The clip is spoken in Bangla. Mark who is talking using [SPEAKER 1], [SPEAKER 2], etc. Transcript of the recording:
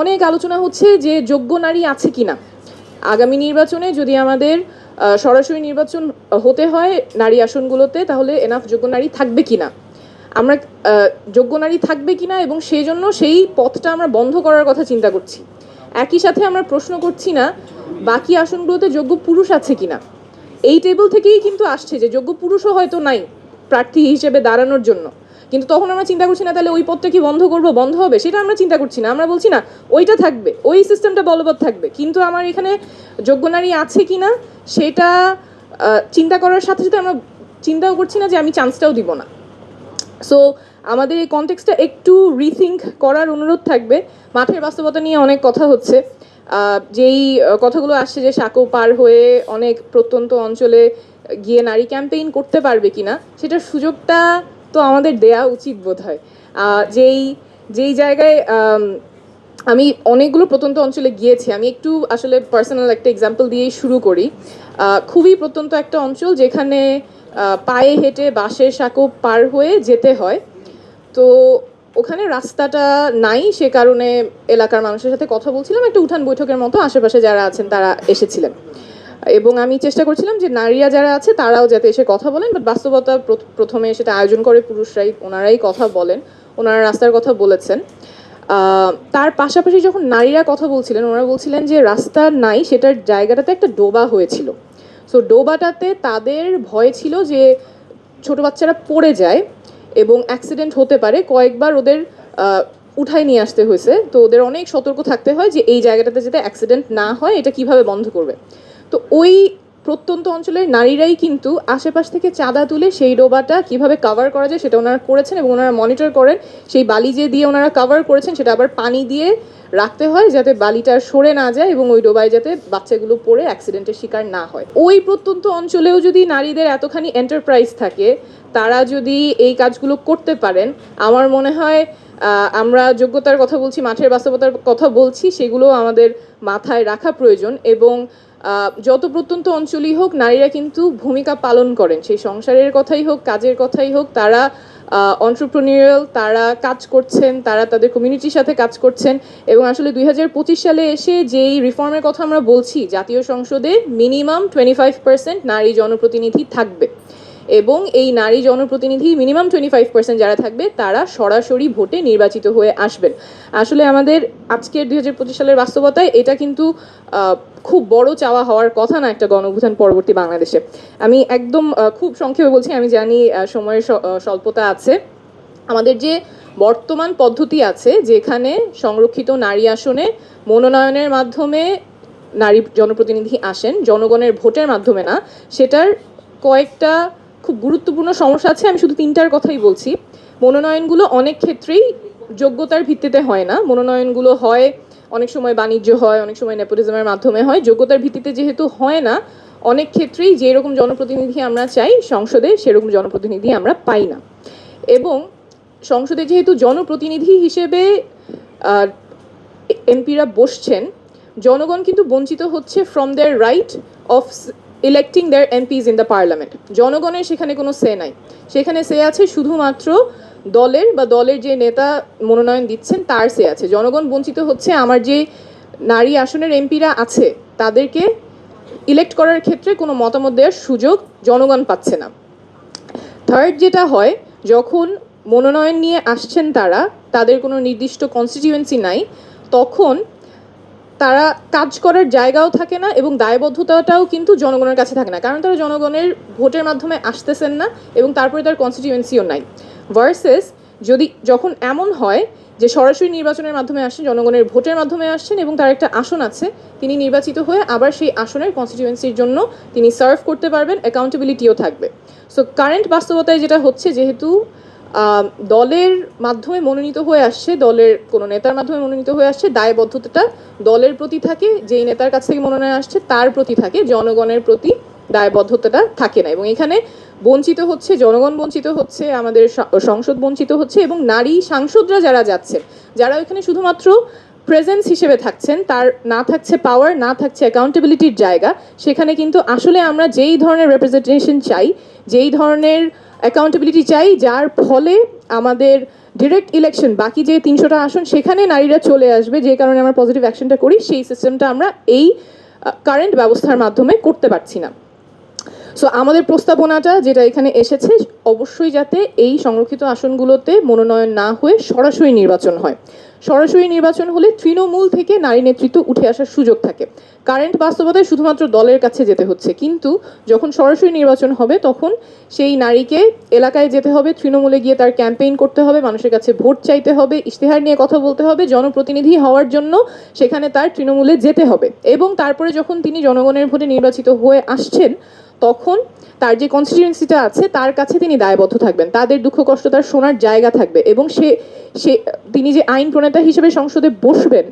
[SPEAKER 1] অনেক আলোচনা হচ্ছে যে যোগ্য নারী আছে কিনা। আগামী নির্বাচনে যদি আমাদের সরাসরি নির্বাচন হতে হয় নারী আসনগুলোতে, তাহলে এনাফ যোগ্য নারী থাকবে কিনা। আমরা যোগ্য নারী থাকবে কিনা এবং সেই জন্য সেই পথটা আমরা বন্ধ করার কথা চিন্তা করছি। একই সাথে আমরা প্রশ্ন করছি না, বাকি আসনগুলোতে যোগ্য পুরুষ আছে কিনা। এই টেবিল থেকেই কিন্তু আসছে যে যোগ্য পুরুষও হয়তো নাই প্রার্থী হিসেবে দাঁড়ানোর জন্য। কিন্তু তখন আমরা চিন্তা করছি, না, তাহলে ওই পথটা কি বন্ধ করব? বন্ধ হবে? সেটা আমরা চিন্তা করছি না। আমরা বলছি, না, ওইটা থাকবে। ওই সিস্টেমটা বলবৎ থাকবে। কিন্তু আমার এখানে যোগ্য নারী আছে কি না, সেটা চিন্তা করার সাথে সাথে আমরা চিন্তাও করছি না যে আমি চান্সটাও দিব না। সো আমাদের এই কনটেক্সটটা একটু রিথিঙ্ক করার অনুরোধ থাকবে। মাঠের বাস্তবতা নিয়ে অনেক কথা হচ্ছে। যেই কথাগুলো আসছে যে সাঁকো পার হয়ে অনেক প্রত্যন্ত অঞ্চলে গিয়ে নারী ক্যাম্পেইন করতে পারবে কিনা সেটার সুযোগটা তো আমাদের দেয়া উচিত বোধ হয় যেই যেই জায়গায়, আমি অনেকগুলো প্রত্যন্ত অঞ্চলে গিয়েছি, আমি একটু আসলে পার্সোনাল একটা এক্সাম্পল দিয়েই শুরু করি। খুবই প্রত্যন্ত একটা অঞ্চল যেখানে পায়ে হেঁটে বাঁশের সাঁকো পার হয়ে যেতে হয়। তো ওখানে রাস্তাটা নাই, সে কারণে এলাকার মানুষের সাথে কথা বলছিলাম, একটা উঠান বৈঠকের মতো আশেপাশে যারা আছেন তারা এসেছিলেন। এবং আমি চেষ্টা করছিলাম যে নারীরা যারা আছে, তারাও যাতে এসে কথা বলেন বাট বাস্তবতা প্রথমে সেটা আয়োজন করে পুরুষরাই, ওনারাই কথা বলেন, ওনারা রাস্তার কথা বলেছেন। তার পাশাপাশি যখন নারীরা কথা বলছিলেন, ওনারা বলছিলেন যে রাস্তা নাই, সেটার জায়গাটাতে একটা ডোবা হয়েছিল। সো ডোবাটাতে তাদের ভয় ছিল যে ছোট বাচ্চারা পড়ে যায় এবং অ্যাক্সিডেন্ট হতে পারে, কয়েকবার ওদের উঠায় নিয়ে আসতে হয়েছে। তো ওদের অনেক সতর্ক থাকতে হয় যে এই জায়গাটাতে যাতে অ্যাক্সিডেন্ট না হয়, এটা কীভাবে বন্ধ করবে। তো ওই প্রত্যন্ত অঞ্চলের নারীরাই কিন্তু আশেপাশ থেকে চাঁদা তুলে সেই ডোবাটা কীভাবে কভার করা যায় সেটা ওনারা করেছেন এবং ওনারা মনিটর করেন। সেই বালি যে দিয়ে ওনারা কভার করেছেন সেটা আবার পানি দিয়ে রাখতে হয় যাতে বালিটা সরে না যায় এবং ওই ডোবায় যাতে বাচ্চাগুলো পড়ে অ্যাক্সিডেন্টের শিকার না হয়। ওই প্রত্যন্ত অঞ্চলেও যদি নারীদের এতখানি এন্টারপ্রাইজ থাকে, তারা যদি এই কাজগুলো করতে পারেন, আমার মনে হয় আমরা যোগ্যতার কথা বলছি, মাঠের বাস্তবতার কথা বলছি, সেগুলো আমাদের মাথায় রাখা প্রয়োজন এবং যত প্রত্যন্ত অঞ্চলই হোক, নারীরা কিন্তু ভূমিকা পালন করেন। সেই সংসারের কথাই হোক, কাজের কথাই হোক, তারা অন্টারপ্রেনিউরাল তারা কাজ করছেন, তারা তাদের কমিউনিটির সাথে কাজ করছেন। এবং আসলে দুই হাজার পঁচিশ সালে এসে যেই রিফর্মের কথা আমরা বলছি, জাতীয় সংসদে মিনিমাম টোয়েন্টি ফাইভ পার্সেন্ট নারী জনপ্রতিনিধি থাকবে। এবং এই নারী জনপ্রতিনিধি মিনিমাম টোয়েন্টি ফাইভ পার্সেন্ট যারা থাকবে, তারা সরাসরি ভোটে নির্বাচিত হয়ে আসবেন। আসলে আমাদের আজকের দুই হাজার পঁচিশ সালের বাস্তবতায় এটা কিন্তু খুব বড় চাওয়া হওয়ার কথা না একটা গণঅভ্যুত্থান পরবর্তী বাংলাদেশে। আমি একদম খুব সংক্ষেপে বলছি, আমি জানি সময়ের স্বল্পতা আছে। আমাদের যে বর্তমান পদ্ধতি আছে, যেখানে সংরক্ষিত নারী আসনে মনোনয়নের মাধ্যমে নারী জনপ্রতিনিধি আসেন, জনগণের ভোটের মাধ্যমে না, সেটার কয়েকটা খুব গুরুত্বপূর্ণ সমস্যা আছে, আমি শুধু তিনটার কথাই বলছি। মনোনয়নগুলো অনেক ক্ষেত্রেই যোগ্যতার ভিত্তিতে হয় না। মনোনয়নগুলো হয়, অনেক সময় বাণিজ্য হয়, অনেক সময় নেপোটিজমের মাধ্যমে হয়। যোগ্যতার ভিত্তিতে যেহেতু হয় না, অনেক ক্ষেত্রেই যেরকম জনপ্রতিনিধি আমরা চাই সংসদে, সেরকম জনপ্রতিনিধি আমরা পাই না। এবং সংসদে যেহেতু জনপ্রতিনিধি হিসেবে এমপিরা বসছেন, জনগণ কিন্তু বঞ্চিত হচ্ছে from their right of electing their MPs in the parliament জনগণের সেখানে কোনো সে নাই। সেখানে সে আছে শুধুমাত্র দলের বা দলের যে নেতা মনোনয়ন দিচ্ছেন, তার সে আছে। জনগণ বঞ্চিত হচ্ছে আমার যে নারী আসনের এমপিরা আছে, তাদেরকে ইলেক্ট করার ক্ষেত্রে কোনো মতামত দেওয়ার সুযোগ জনগণ পাচ্ছে না। থার্ড যেটা হয়, যখন মনোনয়ন নিয়ে আসছেন তারা, তাদের কোনো নির্দিষ্ট কনস্টিটিউয়েন্সি নাই, তখন তারা কাজ করার জায়গাও থাকে না এবং দায়বদ্ধতাটাও কিন্তু জনগণের কাছে থাকে না। কারণ তারা জনগণের ভোটের মাধ্যমে আসতেছেন না এবং তারপরে তার কনস্টিটিউয়েন্সিও নাই। ভার্সেস যদি যখন এমন হয় যে সরাসরি নির্বাচনের মাধ্যমে আসছেন, জনগণের ভোটের মাধ্যমে আসছেন এবং তার একটা আসন আছে, তিনি নির্বাচিত হয়ে আবার সেই আসনের কনস্টিটিউয়েন্সির জন্য তিনি সার্ভ করতে পারবেন অ্যাকাউন্টেবিলিটিও থাকবে। সো কারেন্ট বাস্তবতায় যেটা হচ্ছে যেহেতু দলের মাধ্যমে মনোনীত হয়ে আসছে, দলের কোনো নেতার মাধ্যমে মনোনীত হয়ে আসছে, দায়বদ্ধতাটা দলের প্রতি থাকে, যেই নেতার কাছ থেকে মনোনয়ন আসছে তার প্রতি থাকে, জনগণের প্রতি দায়বদ্ধতাটা থাকে না। এবং এখানে বঞ্চিত হচ্ছে, জনগণ বঞ্চিত হচ্ছে, আমাদের সংসদ বঞ্চিত হচ্ছে এবং নারী সাংসদরা যারা যাচ্ছেন, যারা ওইখানে শুধুমাত্র প্রেজেন্স হিসেবে থাকছেন, তার না থাকছে পাওয়ার না থাকছে অ্যাকাউন্টেবিলিটির জায়গা, সেখানে কিন্তু আসলে আমরা যেই ধরনের রেপ্রেজেন্টেশন চাই, যেই ধরনের অ্যাকাউন্টেবিলিটি চাই, যার ফলে আমাদের ডিরেক্ট ইলেকশন বাকি যে তিনশোটা আসন, সেখানে নারীরা চলে আসবে, যে কারণে আমরা পজিটিভ অ্যাকশনটা করি, সেই সিস্টেমটা আমরা এই কারেন্ট ব্যবস্থার মাধ্যমে করতে পারছি না। সো আমাদের প্রস্তাবনাটা যেটা এখানে এসেছে, অবশ্যই যাতে এই সংরক্ষিত আসনগুলোতে মনোনয়ন না হয়ে সরাসরি নির্বাচন হয়। সরাসরি নির্বাচন হলে তৃণমূল থেকে নারী নেতৃত্ব উঠে আসার সুযোগ থাকে। কারেন্ট বাস্তবতায় শুধুমাত্র দলের কাছে যেতে হচ্ছে। কিন্তু যখন সরাসরি নির্বাচন হবে, তখন সেই নারীকে এলাকায় যেতে হবে, তৃণমূলে গিয়ে তার ক্যাম্পেইন করতে হবে, মানুষের কাছে ভোট চাইতে হবে, ইশতেহার নিয়ে কথা বলতে হবে, জনপ্রতিনিধি হওয়ার জন্য সেখানে তার তৃণমূলে যেতে হবে। এবং তারপরে যখন তিনি জনগণের ভোটে নির্বাচিত হয়ে আসছেন তখন তার যে কনস্টিটিউয়েন্সিটা আছে, তার কাছে তিনি দায়বদ্ধ থাকবেন। তাদের দুঃখ কষ্ট তার শোনার জায়গা থাকবে এবং সে সে, তিনি যে আইন প্রণেতা হিসেবে সংসদে বসবেন।